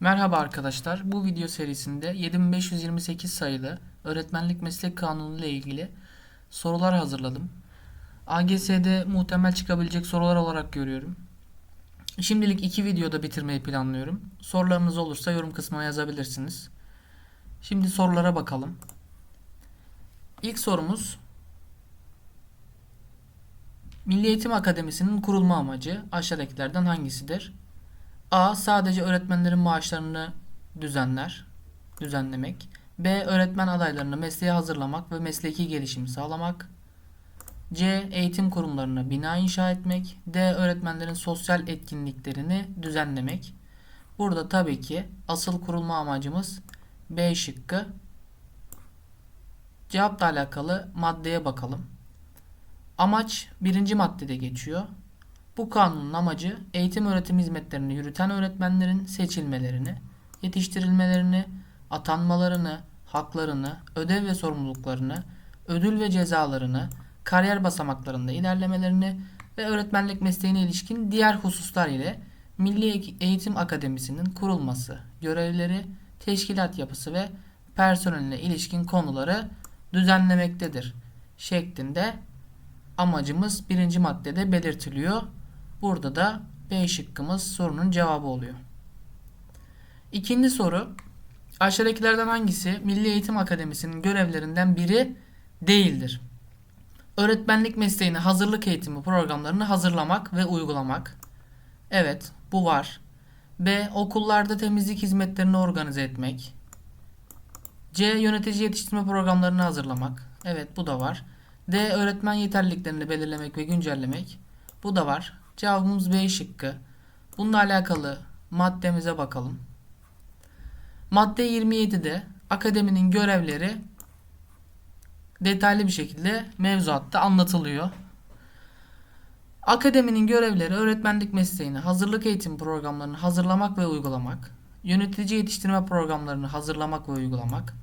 Merhaba arkadaşlar. Bu video serisinde 7528 sayılı Öğretmenlik Meslek Kanunu ile ilgili sorular hazırladım. AGS'de muhtemel çıkabilecek sorular olarak görüyorum. Şimdilik iki videoda bitirmeyi planlıyorum. Sorularınız olursa yorum kısmına yazabilirsiniz. Şimdi sorulara bakalım. İlk sorumuz Milli Eğitim Akademisi'nin kurulma amacı aşağıdakilerden hangisidir? A. Sadece öğretmenlerin maaşlarını düzenler, düzenlemek. B. Öğretmen adaylarını mesleğe hazırlamak ve mesleki gelişimi sağlamak. C. Eğitim kurumlarına bina inşa etmek. D. Öğretmenlerin sosyal etkinliklerini düzenlemek. Burada tabii ki asıl kurulma amacımız B şıkkı. Cevapla alakalı maddeye bakalım. Amaç birinci maddede geçiyor. Bu kanunun amacı eğitim öğretim hizmetlerini yürüten öğretmenlerin seçilmelerini, yetiştirilmelerini, atanmalarını, haklarını, ödev ve sorumluluklarını, ödül ve cezalarını, kariyer basamaklarında ilerlemelerini ve öğretmenlik mesleğine ilişkin diğer hususlar ile Milli Eğitim Akademisi'nin kurulması, görevleri, teşkilat yapısı ve personeline ilişkin konuları düzenlemektedir şeklinde amacımız birinci maddede belirtiliyor. Burada da B şıkkımız sorunun cevabı oluyor. İkinci soru. Aşağıdakilerden hangisi Milli Eğitim Akademisi'nin görevlerinden biri değildir? Öğretmenlik mesleğine hazırlık eğitimi programlarını hazırlamak ve uygulamak. Evet, bu var. B. Okullarda temizlik hizmetlerini organize etmek. C. Yönetici yetiştirme programlarını hazırlamak. Evet, bu da var. D. Öğretmen yeterliliklerini belirlemek ve güncellemek. Bu da var. Cevabımız B şıkkı. Bununla alakalı maddemize bakalım. Madde 27'de akademinin görevleri detaylı bir şekilde mevzuatta anlatılıyor. Akademinin görevleri öğretmenlik mesleğine hazırlık eğitim programlarını hazırlamak ve uygulamak, yönetici yetiştirme programlarını hazırlamak ve uygulamak,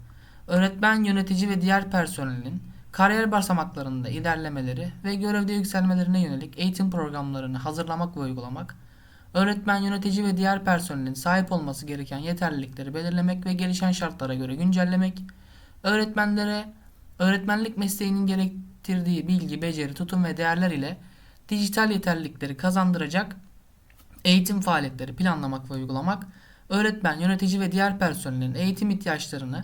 öğretmen, yönetici ve diğer personelin kariyer basamaklarında ilerlemeleri ve görevde yükselmelerine yönelik eğitim programlarını hazırlamak ve uygulamak, öğretmen, yönetici ve diğer personelin sahip olması gereken yeterlilikleri belirlemek ve gelişen şartlara göre güncellemek, öğretmenlere öğretmenlik mesleğinin gerektirdiği bilgi, beceri, tutum ve değerler ile dijital yeterlilikleri kazandıracak eğitim faaliyetleri planlamak ve uygulamak, öğretmen, yönetici ve diğer personelin eğitim ihtiyaçlarını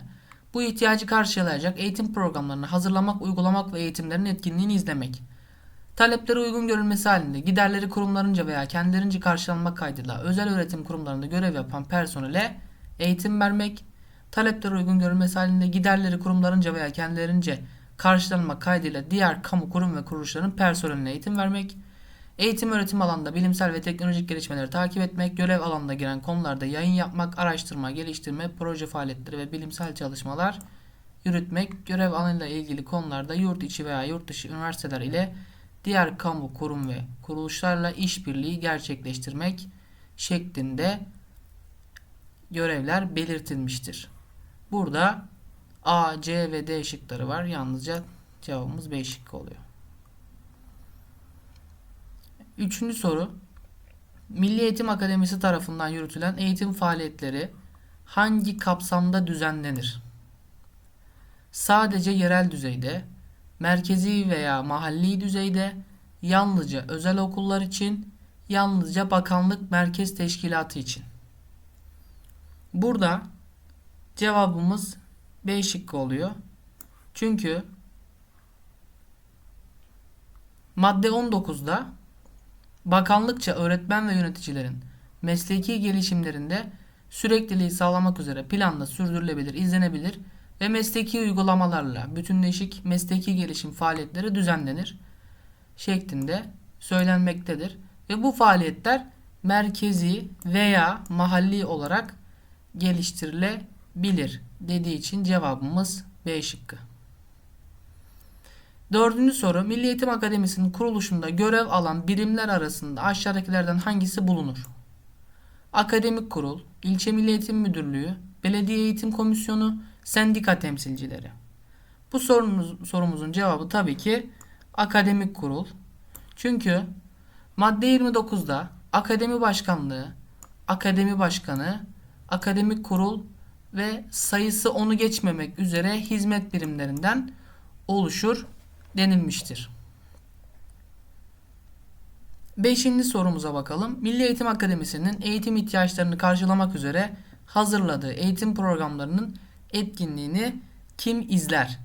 bu ihtiyacı karşılayacak eğitim programlarını hazırlamak, uygulamak ve eğitimlerin etkinliğini izlemek. Taleplere uygun görülmesi halinde giderleri kurumlarınca veya kendilerince karşılanmak kaydıyla özel öğretim kurumlarında görev yapan personele eğitim vermek, taleplere uygun görülmesi halinde giderleri kurumlarınca veya kendilerince karşılanmak kaydıyla diğer kamu kurum ve kuruluşların personeline eğitim vermek, eğitim öğretim alanında bilimsel ve teknolojik gelişmeleri takip etmek, görev alanına giren konularda yayın yapmak, araştırma, geliştirme, proje faaliyetleri ve bilimsel çalışmalar yürütmek, görev alanıyla ilgili konularda yurt içi veya yurt dışı üniversiteler ile diğer kamu kurum ve kuruluşlarla işbirliği gerçekleştirmek şeklinde görevler belirtilmiştir. Burada A, C ve D şıkları var. Yalnızca cevabımız B şıkkı oluyor. Üçüncü soru. Milli Eğitim Akademisi tarafından yürütülen eğitim faaliyetleri hangi kapsamda düzenlenir? Sadece yerel düzeyde, merkezi veya mahalli düzeyde, yalnızca özel okullar için, yalnızca bakanlık merkez teşkilatı için. Burada cevabımız B şıkkı oluyor. Çünkü madde 19'da bakanlıkça öğretmen ve yöneticilerin mesleki gelişimlerinde sürekliliği sağlamak üzere planla sürdürülebilir, izlenebilir ve mesleki uygulamalarla bütünleşik mesleki gelişim faaliyetleri düzenlenir şeklinde söylenmektedir. Ve bu faaliyetler merkezi veya mahalli olarak geliştirilebilir dediği için cevabımız B şıkkı. Dördüncü soru. Milli Eğitim Akademisi'nin kuruluşunda görev alan birimler arasında aşağıdakilerden hangisi bulunur? Akademik Kurul, İlçe Milli Eğitim Müdürlüğü, Belediye Eğitim Komisyonu, Sendika temsilcileri. Bu sorunuz, sorumuzun cevabı tabii ki Akademik Kurul. Çünkü madde 29'da Akademi Başkanlığı, Akademi Başkanı, akademik kurul ve sayısı onu geçmemek üzere hizmet birimlerinden oluşur denilmiştir. Beşinci sorumuza bakalım. Milli Eğitim Akademisi'nin eğitim ihtiyaçlarını karşılamak üzere hazırladığı eğitim programlarının etkinliğini kim izler?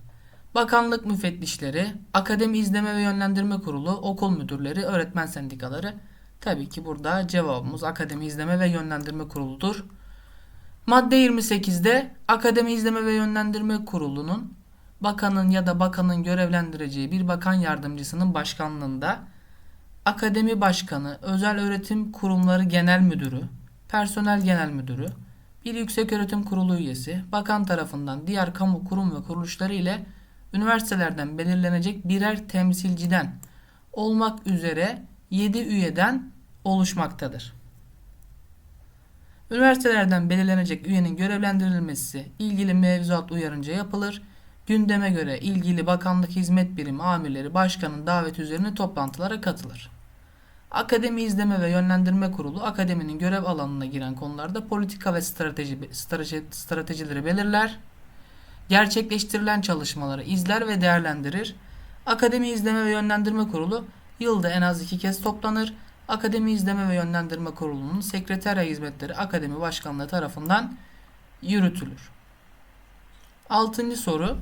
Bakanlık müfettişleri, Akademi İzleme ve Yönlendirme Kurulu, okul müdürleri, öğretmen sendikaları. Tabii ki burada cevabımız Akademi İzleme ve Yönlendirme Kurulu'dur. Madde 28'de Akademi İzleme ve Yönlendirme Kurulu'nun bakanın ya da bakanın görevlendireceği bir bakan yardımcısının başkanlığında akademi başkanı, özel öğretim kurumları genel müdürü, personel genel müdürü, bir yükseköğretim kurulu üyesi, bakan tarafından diğer kamu kurum ve kuruluşları ile üniversitelerden belirlenecek birer temsilciden olmak üzere 7 üyeden oluşmaktadır. Üniversitelerden belirlenecek üyenin görevlendirilmesi ilgili mevzuat uyarınca yapılır. Gündeme göre ilgili bakanlık hizmet birimi amirleri başkanın davet üzerine toplantılara katılır. Akademi İzleme ve Yönlendirme Kurulu akademinin görev alanına giren konularda politika ve strateji, strateji stratejileri belirler. Gerçekleştirilen çalışmaları izler ve değerlendirir. Akademi İzleme ve Yönlendirme Kurulu yılda en az iki kez toplanır. Akademi İzleme ve Yönlendirme Kurulu'nun sekreterya hizmetleri akademi başkanlığı tarafından yürütülür. Altıncı soru.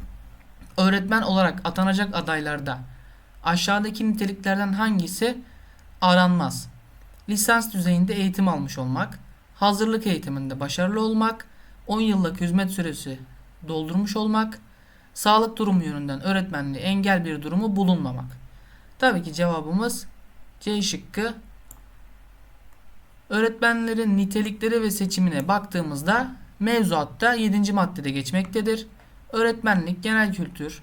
Öğretmen olarak atanacak adaylarda aşağıdaki niteliklerden hangisi aranmaz? Lisans düzeyinde eğitim almış olmak, hazırlık eğitiminde başarılı olmak, 10 yıllık hizmet süresi doldurmuş olmak, sağlık durumu yönünden öğretmenliğe engel bir durumu bulunmamak. Tabii ki cevabımız C şıkkı. Öğretmenlerin nitelikleri ve seçimine baktığımızda mevzuatta 7. maddede geçmektedir. Öğretmenlik, genel kültür,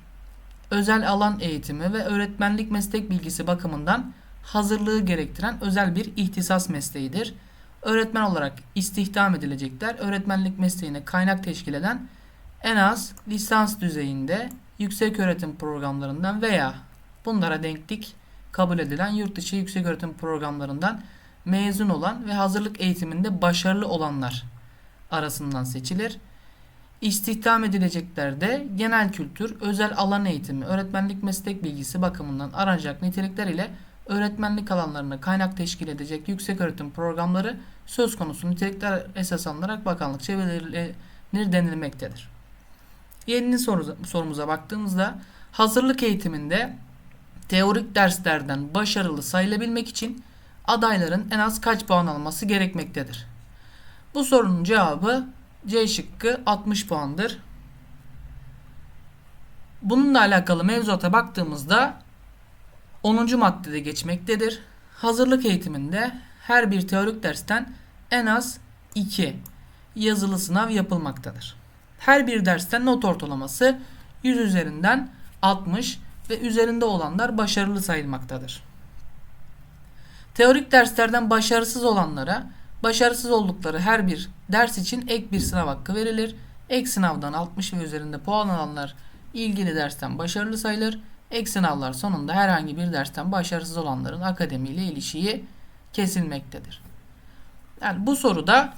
özel alan eğitimi ve öğretmenlik meslek bilgisi bakımından hazırlığı gerektiren özel bir ihtisas mesleğidir. Öğretmen olarak istihdam edilecekler. Öğretmenlik mesleğine kaynak teşkil eden en az lisans düzeyinde yüksek öğretim programlarından veya bunlara denklik kabul edilen yurt dışı yüksek öğretim programlarından mezun olan ve hazırlık eğitiminde başarılı olanlar arasından seçilir. İstihdam edilecekler de genel kültür, özel alan eğitimi, öğretmenlik meslek bilgisi bakımından aranacak nitelikler ile öğretmenlik alanlarına kaynak teşkil edecek yüksek öğretim programları söz konusu nitelikler esas alınarak bakanlıkça belirlenir denilmektedir. Yeni soru, sorumuza baktığımızda hazırlık eğitiminde teorik derslerden başarılı sayılabilmek için adayların en az kaç puan alması gerekmektedir? Bu sorunun cevabı C şıkkı 60 puandır. Bununla alakalı mevzuata baktığımızda 10. maddede geçmektedir. Hazırlık eğitiminde her bir teorik dersten en az 2 yazılı sınav yapılmaktadır. Her bir dersten not ortalaması 100 üzerinden 60 ve üzerinde olanlar başarılı sayılmaktadır. Teorik derslerden başarısız olanlara başarısız oldukları her bir ders için ek bir sınav hakkı verilir. Ek sınavdan 60 ve üzerinde puan alanlar ilgili dersten başarılı sayılır. Ek sınavlar sonunda herhangi bir dersten başarısız olanların akademiyle ilişiği kesilmektedir. Yani bu soruda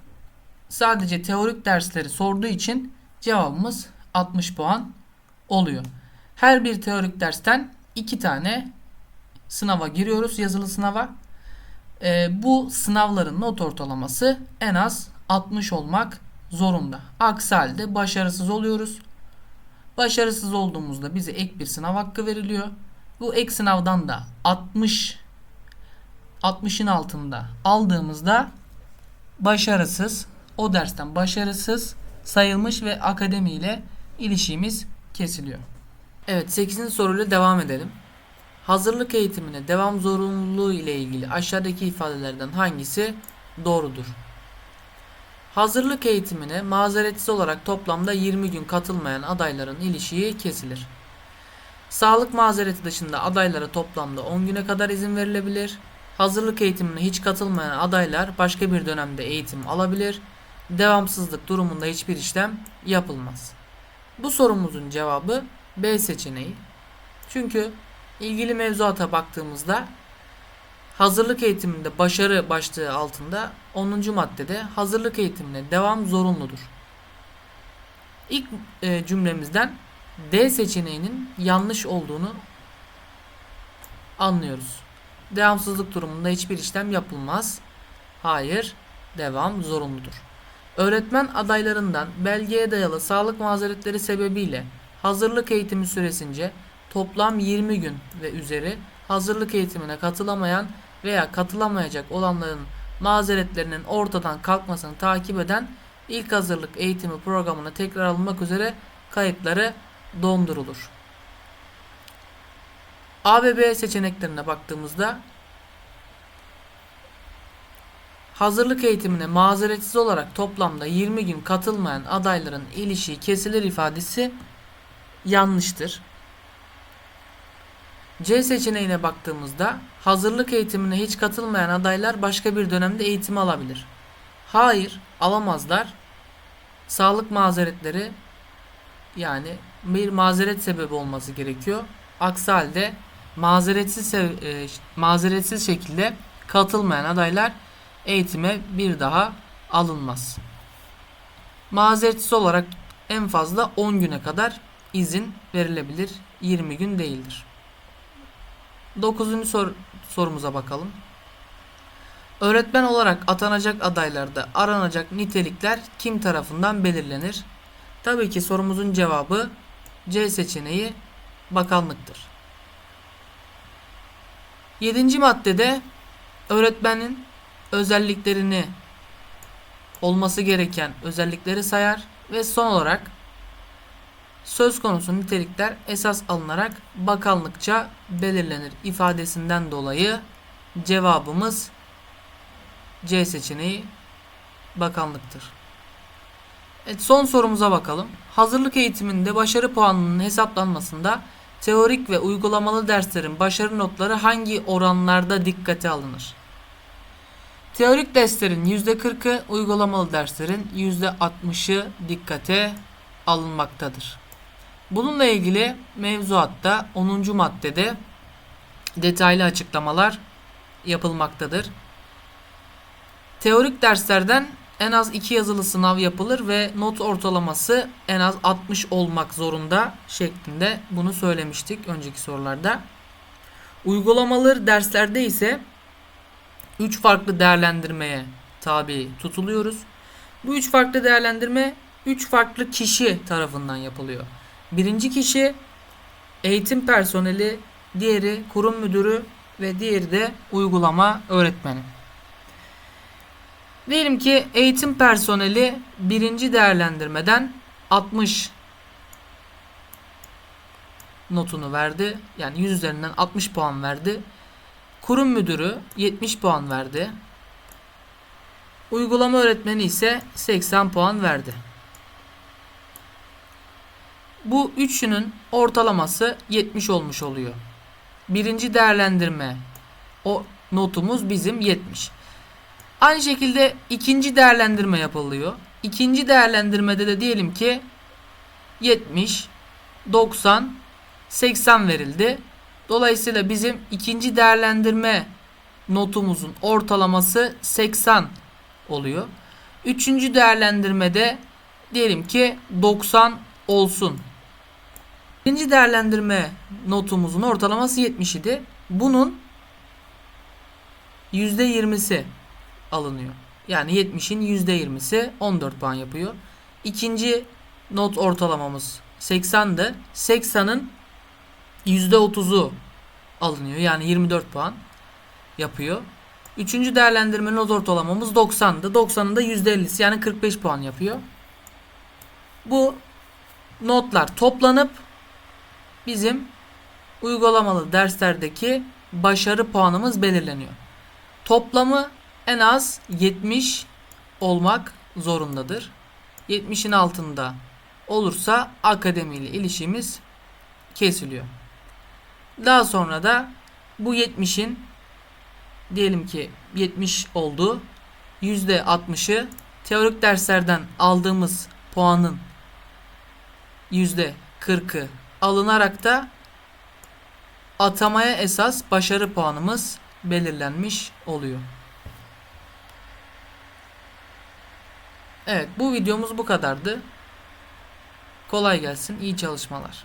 sadece teorik dersleri sorduğu için cevabımız 60 puan oluyor. Her bir teorik dersten iki tane sınava giriyoruz yazılı sınava. Ee, bu sınavların not ortalaması en az 60 olmak zorunda. Aksi halde başarısız oluyoruz. Başarısız olduğumuzda bize ek bir sınav hakkı veriliyor. Bu ek sınavdan da 60 60'ın altında aldığımızda başarısız o dersten başarısız sayılmış ve akademiyle ilişkimiz kesiliyor. Evet 8. soruyla devam edelim. Hazırlık eğitimine devam zorunluluğu ile ilgili aşağıdaki ifadelerden hangisi doğrudur? Hazırlık eğitimine mazeretsiz olarak toplamda 20 gün katılmayan adayların ilişiği kesilir. Sağlık mazereti dışında adaylara toplamda 10 güne kadar izin verilebilir. Hazırlık eğitimine hiç katılmayan adaylar başka bir dönemde eğitim alabilir. Devamsızlık durumunda hiçbir işlem yapılmaz. Bu sorumuzun cevabı B seçeneği. Çünkü ilgili mevzuata baktığımızda hazırlık eğitiminde başarı başlığı altında 10. maddede hazırlık eğitimine devam zorunludur. İlk e, cümlemizden D seçeneğinin yanlış olduğunu anlıyoruz. Devamsızlık durumunda hiçbir işlem yapılmaz. Hayır, devam zorunludur. Öğretmen adaylarından belgeye dayalı sağlık mazeretleri sebebiyle hazırlık eğitimi süresince toplam 20 gün ve üzeri hazırlık eğitimine katılamayan veya katılamayacak olanların mazeretlerinin ortadan kalkmasını takip eden ilk hazırlık eğitimi programına tekrar alınmak üzere kayıtları dondurulur. A ve B seçeneklerine baktığımızda hazırlık eğitimine mazeretsiz olarak toplamda 20 gün katılmayan adayların ilişiği kesilir ifadesi yanlıştır. C seçeneğine baktığımızda hazırlık eğitimine hiç katılmayan adaylar başka bir dönemde eğitim alabilir. Hayır, alamazlar. Sağlık mazeretleri yani bir mazeret sebebi olması gerekiyor. Aksi halde mazeretsiz e, mazeretsiz şekilde katılmayan adaylar eğitime bir daha alınmaz. Mazeretsiz olarak en fazla 10 güne kadar izin verilebilir. 20 gün değildir. 9. Sor sorumuza bakalım. Öğretmen olarak atanacak adaylarda aranacak nitelikler kim tarafından belirlenir? Tabii ki sorumuzun cevabı C seçeneği bakanlıktır. 7. maddede öğretmenin özelliklerini olması gereken özellikleri sayar ve son olarak söz konusu nitelikler esas alınarak bakanlıkça belirlenir ifadesinden dolayı cevabımız C seçeneği bakanlıktır. Evet, son sorumuza bakalım. Hazırlık eğitiminde başarı puanının hesaplanmasında teorik ve uygulamalı derslerin başarı notları hangi oranlarda dikkate alınır? Teorik derslerin %40'ı, uygulamalı derslerin %60'ı dikkate alınmaktadır. Bununla ilgili mevzuatta 10. maddede detaylı açıklamalar yapılmaktadır. Teorik derslerden en az 2 yazılı sınav yapılır ve not ortalaması en az 60 olmak zorunda şeklinde bunu söylemiştik önceki sorularda. Uygulamalı derslerde ise 3 farklı değerlendirmeye tabi tutuluyoruz. Bu 3 farklı değerlendirme 3 farklı kişi tarafından yapılıyor. Birinci kişi eğitim personeli, diğeri kurum müdürü ve diğeri de uygulama öğretmeni. Diyelim ki eğitim personeli birinci değerlendirmeden 60 notunu verdi. Yani 100 üzerinden 60 puan verdi. Kurum müdürü 70 puan verdi. Uygulama öğretmeni ise 80 puan verdi. Bu üçünün ortalaması 70 olmuş oluyor. Birinci değerlendirme o notumuz bizim 70. Aynı şekilde ikinci değerlendirme yapılıyor. İkinci değerlendirmede de diyelim ki 70, 90, 80 verildi. Dolayısıyla bizim ikinci değerlendirme notumuzun ortalaması 80 oluyor. Üçüncü değerlendirmede diyelim ki 90 olsun. Birinci değerlendirme notumuzun ortalaması 70 idi. Bunun %20'si alınıyor. Yani 70'in %20'si 14 puan yapıyor. İkinci not ortalamamız 80'di. 80'ın %30'u alınıyor. Yani 24 puan yapıyor. Üçüncü değerlendirme not ortalamamız 90'dı. 90'ın da %50'si yani 45 puan yapıyor. Bu notlar toplanıp bizim uygulamalı derslerdeki başarı puanımız belirleniyor. Toplamı en az 70 olmak zorundadır. 70'in altında olursa akademi ile ilişkimiz kesiliyor. Daha sonra da bu 70'in diyelim ki 70 oldu. %60'ı teorik derslerden aldığımız puanın %40'ı alınarak da atamaya esas başarı puanımız belirlenmiş oluyor. Evet bu videomuz bu kadardı. Kolay gelsin, iyi çalışmalar.